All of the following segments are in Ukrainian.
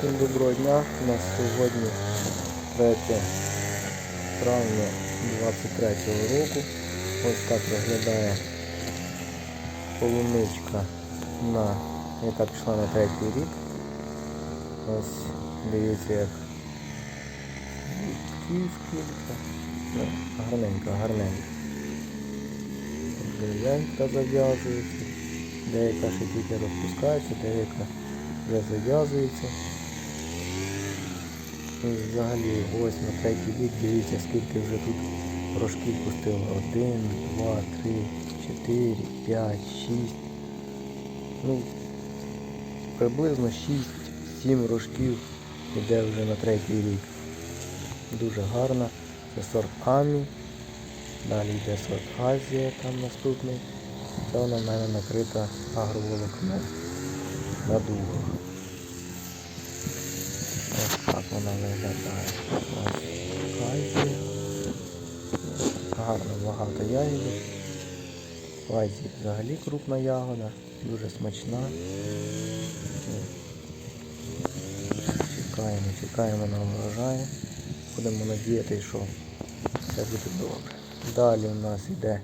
Всім доброго дня. У нас сьогодні 3 травня 23 року. Ось так виглядає полуничка, на, яка пішла на третій рік. Ось дивіться як кіт скільки. Ну, гарненько, гарненько. Дерев'янка зав'язується. Деяка ще тільки розпускається, деяка вже зав'язується. Взагалі ось на третій рік дивіться скільки вже тут рожків пустило. Один, два, три, чотири, п'ять, шість. Ну, приблизно 6-7 рожків іде вже на третій рік. Дуже гарно. Це сорт Амі. Далі йде сорт Азія, там наступний. Це вона в мене накрита агроволокном на дугах. Вона виглядає. Азія. Гарно багато ягідок. В взагалі крупна ягода, дуже смачна. Чекаємо, чекаємо на врожай. Будемо надіяти, що все буде добре. Далі у нас йде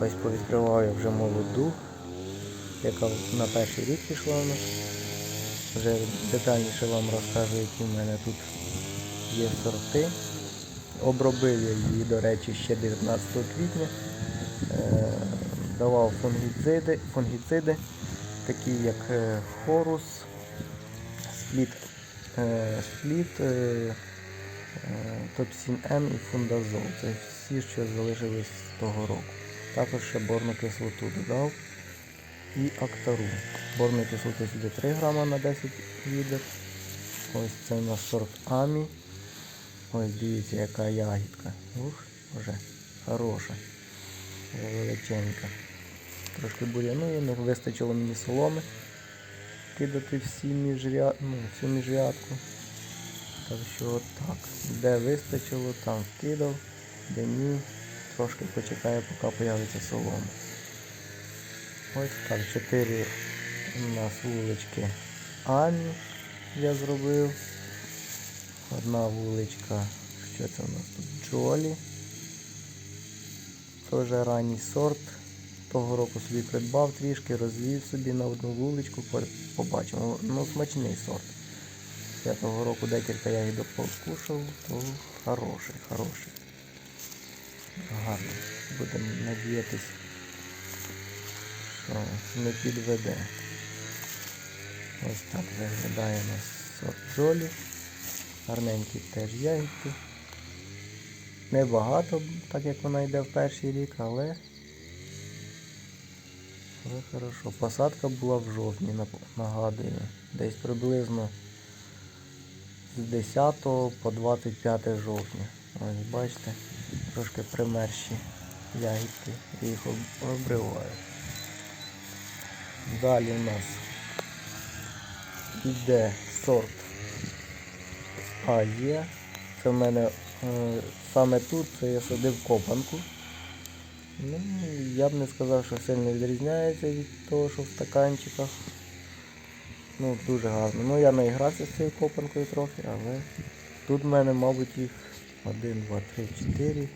ось повідкриваю вже молоду, яка на перший рік пішла у нас. Вже детальніше вам розкажу, які в мене тут є сорти. Обробив я її, до речі, ще 19 квітня. Е, давав фунгіциди, фунгіциди, такі як е, хорус, спліт, е, спліт, топсін М і фундазол. Це всі, що залишились з того року. Також ще борну кислоту додав і актару. Борну кислоту сюди 3 грама на 10 відер. Ось це у нас сорт Амі. Ось дивіться, яка ягідка. Ух, вже хороша. Величенька. Трошки бур'яну, не вистачило мені соломи кидати всі міжряд... ну, всю міжрядку. Так що так. Де вистачило, там вкидав, де ні. Трошки почекаю, поки появиться солома. Ось так, 4 у нас вулички Амі я зробив. Одна вуличка, що це у нас тут? Джолі. Вже ранній сорт. Того року собі придбав трішки, розвів собі на одну вуличку, побачимо. Ну, смачний сорт. Я того року декілька ягідок покушав, то хороший, хороший. Гарно. Будемо надіятись, що не підведе. Ось так виглядає у нас сорт Джолі. Гарненькі теж ягідки. Небагато, так як вона йде в перший рік, але, але хорошо. Посадка була в жовтні, нагадую. Десь приблизно з 10 по 25 жовтня. Ось бачите, трошки примерші ягідки, я їх об- обриваю. Далі у нас йде сорт Азія. Це в мене е, саме тут це я садив копанку. Ну, я б не сказав, що сильно відрізняється від того, що в стаканчиках. Ну, дуже гарно. Ну я наігрався з цією копанкою трохи, але тут в мене, мабуть, їх 1, 2, 3, 4,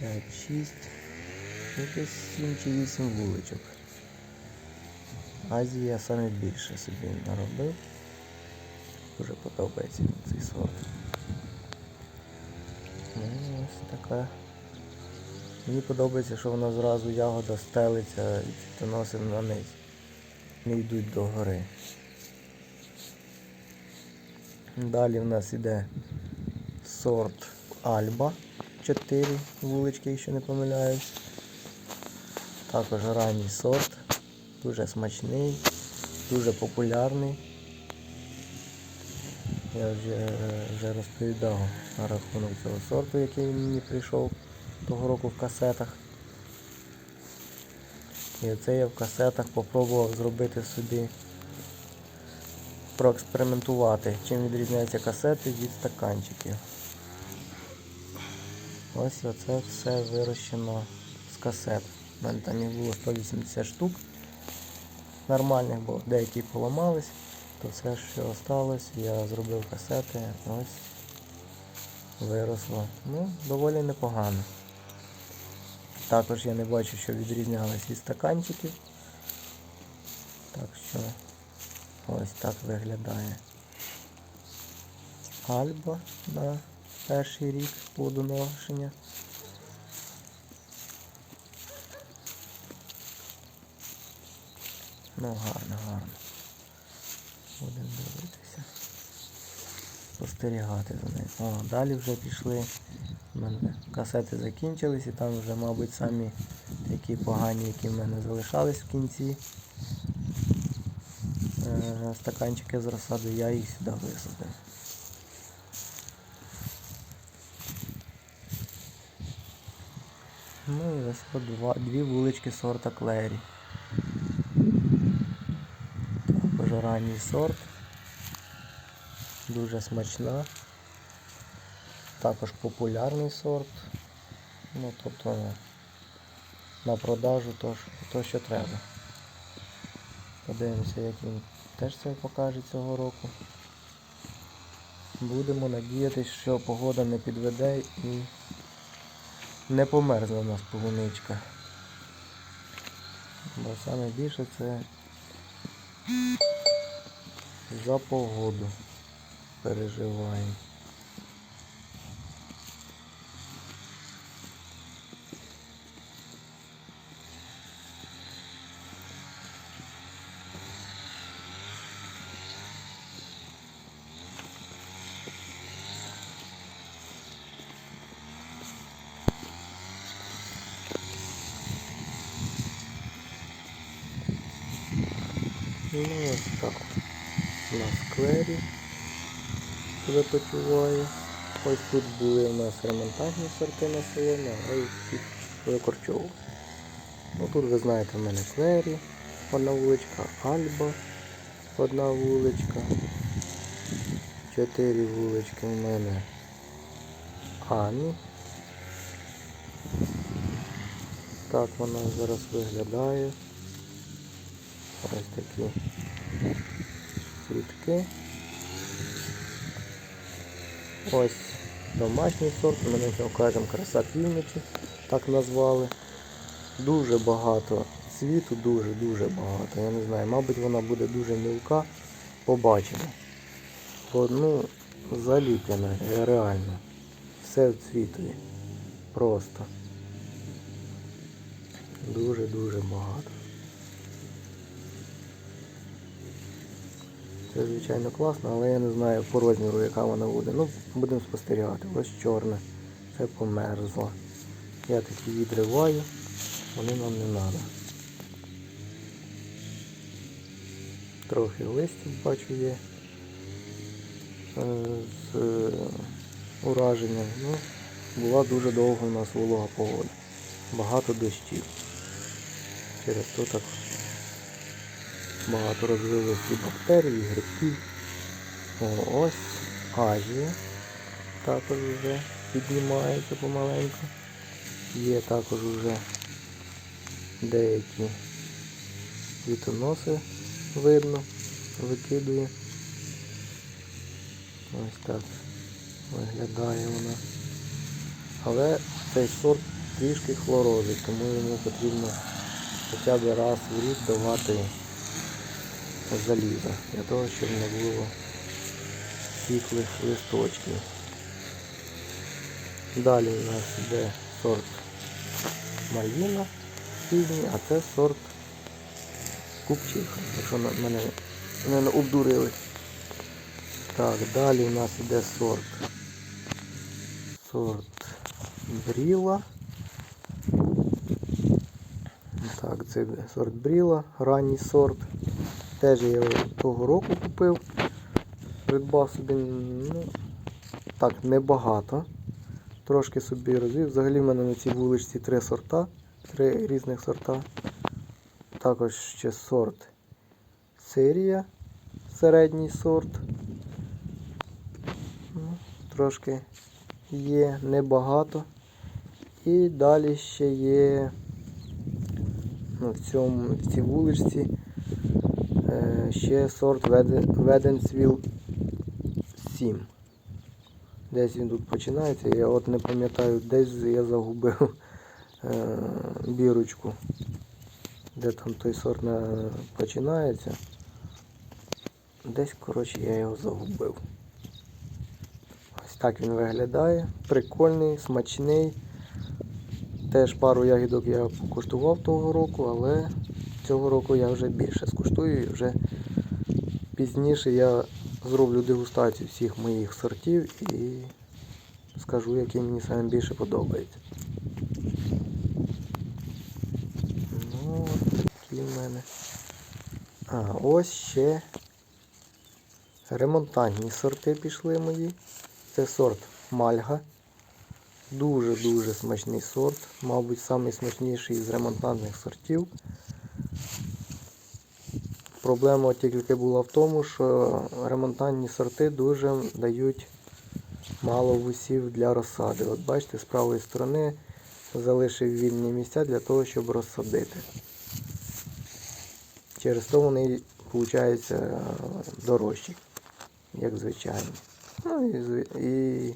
5, 6. Ну, десь 7 чи 8 вуличок. Азії я саме більше собі наробив. Дуже подобається цей сорт. Ну, ось така. Мені подобається, що вона зразу ягода стелиться і цвітоносить на низ. Не йдуть до гори. Далі в нас іде сорт Альба. 4 вулички, якщо не помиляюсь. Також ранній сорт. Дуже смачний, дуже популярний. Я вже, вже розповідав на рахунок цього сорту, який мені прийшов того року в касетах. І оце я в касетах спробував зробити собі, проекспериментувати, чим відрізняються касети від стаканчиків. Ось оце все вирощено з касет. У мене там їх було 180 штук нормальних, бо деякі поламались. То все, що осталось, я зробив касети, ось виросло. Ну, доволі непогано. Також я не бачу, що відрізнялись від стаканчиків. Так що ось так виглядає. Альба на перший рік плодоношення. Ну гарно, гарно. Будемо дивитися. Спостерігати за ним. О, далі вже пішли. У мене касети закінчились і там вже, мабуть, самі такі погані, які в мене залишались в кінці. Е, стаканчики з розсади, я їх сюди висадив. Ну і ось по два, дві вулички сорта Клері. Ранній сорт. Дуже смачна. Також популярний сорт. Ну, тобто на продажу то, то що треба. Подивимося, як він теж себе покаже цього року. Будемо надіятися, що погода не підведе і не померзне у нас полуничка. Бо саме більше це за погоду переживаємо. Ну ось так. На сквері себе почуває. Ось тут були у нас ремонтажні сорти на солоні, а тут викорчовували. Ну тут ви знаєте в мене клері, одна вуличка, Альба, одна вуличка. Чотири вулички в мене Ані. Так вона зараз виглядає. Ось такі цвітки. Ось домашній сорт, ми на нього кажемо краса півночі, так назвали. Дуже багато цвіту, дуже-дуже багато. Я не знаю, мабуть вона буде дуже мілка, побачимо. Бо ну, заліплена, е, реально. Все в цвітові. Просто. Дуже-дуже багато. Це звичайно класно, але я не знаю по розміру, яка вона буде. Ну, будемо спостерігати. Ось чорне. Це померзло. Я такі відриваю, вони нам не треба. Трохи листів бачу є е, з е, ураженням. Ну, була дуже довго у нас волога погода. Багато дощів. Через то так багато розвилось і бактерій, грибків. Ось Азія також вже піднімається помаленьку. Є також вже деякі квітоноси видно, викидує. Ось так виглядає вона. Але цей сорт трішки хлорозить, тому йому потрібно хоча б раз в рік давати заліза, для того, щоб не було світлих листочків. Далі у нас йде сорт Мальвіна пізній, а це сорт Купчиха, якщо мене не обдурили. Так, далі у нас йде сорт. Сорт Бріла. Так, це сорт Бріла, ранній сорт. Теж я його того року купив. Придбав собі, ну, так, небагато. Трошки собі розвів. Взагалі в мене на цій вуличці три сорта, три різних сорта. Також ще сорт Сирія, середній сорт. Ну, трошки є, небагато. І далі ще є ну, в, цьому, в цій вуличці ще сорт Веденсвіл 7. Десь він тут починається. Я от не пам'ятаю, десь я загубив е, бірочку. Де там той сорт починається. Десь, коротше, я його загубив. Ось так він виглядає. Прикольний, смачний. Теж пару ягідок я покуштував того року, але цього року я вже більше скуштую і вже пізніше я зроблю дегустацію всіх моїх сортів і скажу, який мені саме більше подобається. Ну, от такі в мене. А, ось ще ремонтантні сорти пішли мої. Це сорт Мальга. Дуже-дуже смачний сорт. Мабуть, найсмачніший з ремонтантних сортів. Проблема тільки була в тому, що ремонтантні сорти дуже дають мало вусів для розсади. От бачите, з правої сторони залишив вільні місця для того, щоб розсадити. Через то вони, виходить, дорожчі, як звичайно. Ну і, і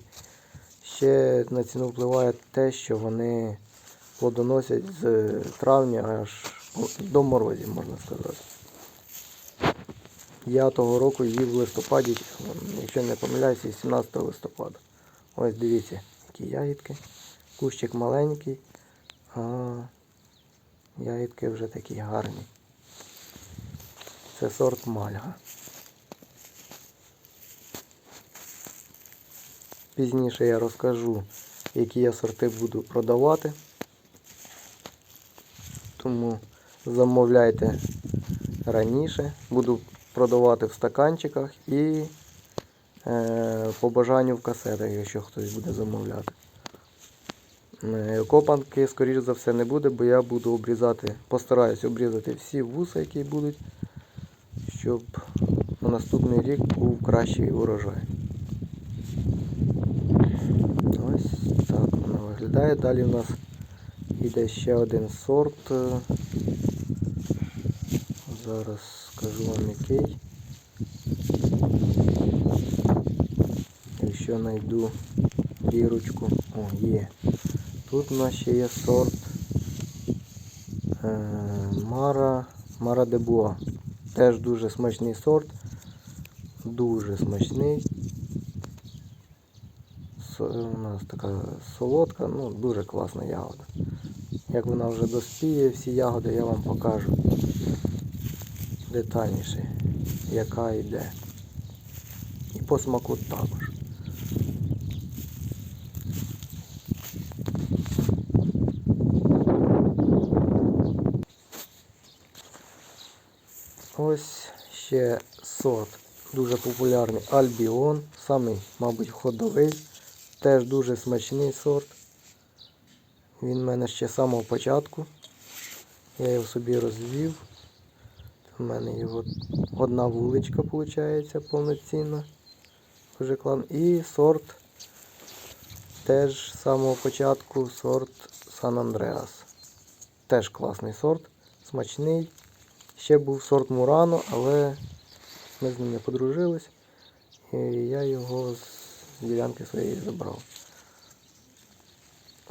ще на ціну впливає те, що вони плодоносять з травня аж до морозів, можна сказати. Я того року їв в листопаді, якщо не помиляюся, 17 листопада. Ось дивіться, які ягідки. Кущик маленький, а ягідки вже такі гарні. Це сорт мальга. Пізніше я розкажу, які я сорти буду продавати. Тому замовляйте раніше. Буду продавати в стаканчиках і е, по бажанню в касетах, якщо хтось буде замовляти. Е, Копанки, скоріш за все, не буде, бо я буду обрізати, постараюсь обрізати всі вуса, які будуть, щоб на наступний рік був кращий урожай. Ось так воно виглядає. Далі у нас йде ще один сорт. Зараз скажу вам який. Якщо знайду бірочку. О, є. Тут у нас ще є сорт е, Мара, Мара де Буа. Теж дуже смачний сорт. Дуже смачний. У нас така солодка, ну дуже класна ягода. Як вона вже доспіє, всі ягоди я вам покажу детальніше, яка йде. І по смаку також. Ось ще сорт дуже популярний Альбіон, самий, мабуть, ходовий, теж дуже смачний сорт. Він в мене ще з самого початку. Я його собі розвів. У мене його одна вуличка виходить повноцінна. Дуже клан. І сорт теж з самого початку сорт Сан Андреас. Теж класний сорт, смачний. Ще був сорт Мурано, але ми з ним не подружились. І я його з ділянки своєї забрав.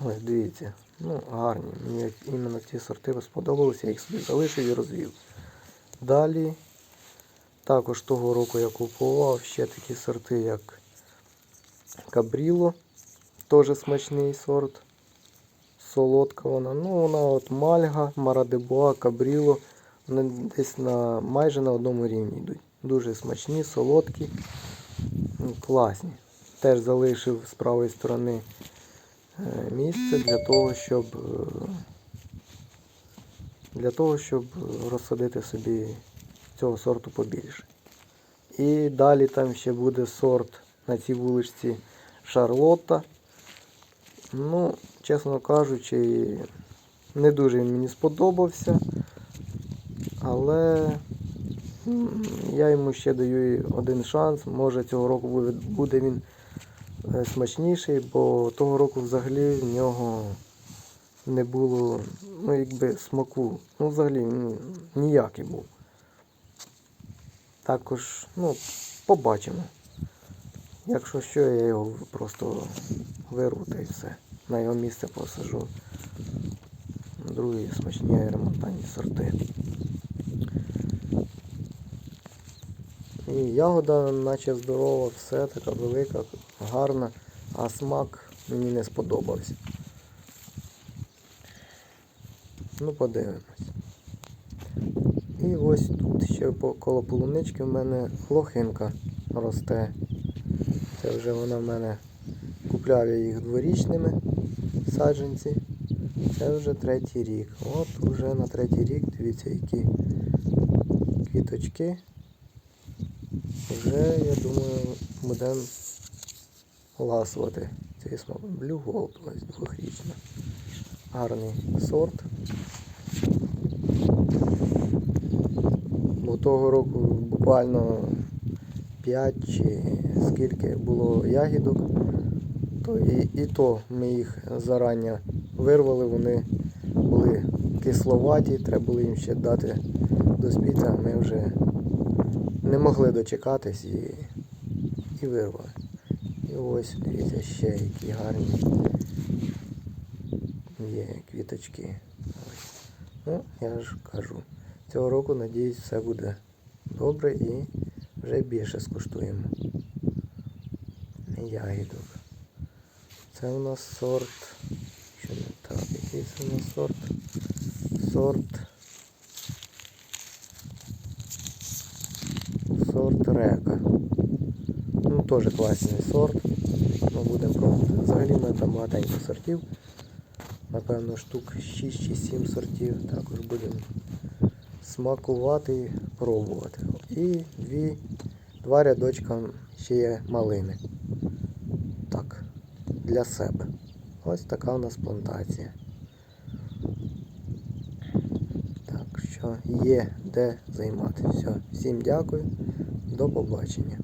Ось дивіться, ну гарні. Мені іменно ці сорти сподобалися, я їх собі залишив і розвів. Далі, також того року я купував ще такі сорти, як Кабріло, теж смачний сорт. Солодка вона. Ну, вона от Мальга, Марадебуа, Кабріло. Вони десь на майже на одному рівні йдуть. Дуже смачні, солодкі, класні. Теж залишив з правої сторони е, місце для того, щоб е, для того, щоб розсадити собі цього сорту побільше. І далі там ще буде сорт на цій вуличці Шарлотта. Ну, чесно кажучи, не дуже він мені сподобався. Але я йому ще даю один шанс. Може цього року буде, він е, смачніший, бо того року взагалі в нього не було ну, якби смаку. Ну, взагалі ніякий був. Також, ну, побачимо. Якщо що, я його просто вирву та й все. На його місце посажу. Другі смачні аеромонтанні сорти. І ягода наче здорова, все така велика, гарна, а смак мені не сподобався. Ну, подивимось. І ось тут ще коло полунички в мене лохинка росте. Це вже вона в мене купляв я їх дворічними саджанці. Це вже третій рік. От вже на третій рік, дивіться, які квіточки. Вже, я думаю, будемо ласувати цей смак. Blue Gold, ось двохрічна. Гарний сорт. Того року буквально 5 чи скільки було ягідок, то і, і то ми їх зарані вирвали, вони були кисловаті, треба було їм ще дати доспіти, а ми вже не могли дочекатись і, і вирвали. І ось дивіться ще які гарні є квіточки. Ну, я ж кажу, цього року, надіюсь, все буде добре і вже більше скуштуємо ягідок. Це у нас сорт. Що не так, який це у нас сорт? Сорт. Сорт река. Ну, теж класний сорт. Ми будемо пробувати. Взагалі в мене там багатенько сортів. Напевно, штук 6 чи 7 сортів. Також будемо смакувати і пробувати. І дві, два рядочка ще є малини. Так, для себе. Ось така у нас плантація. Так що є де займатися. Все. Всім дякую. До побачення.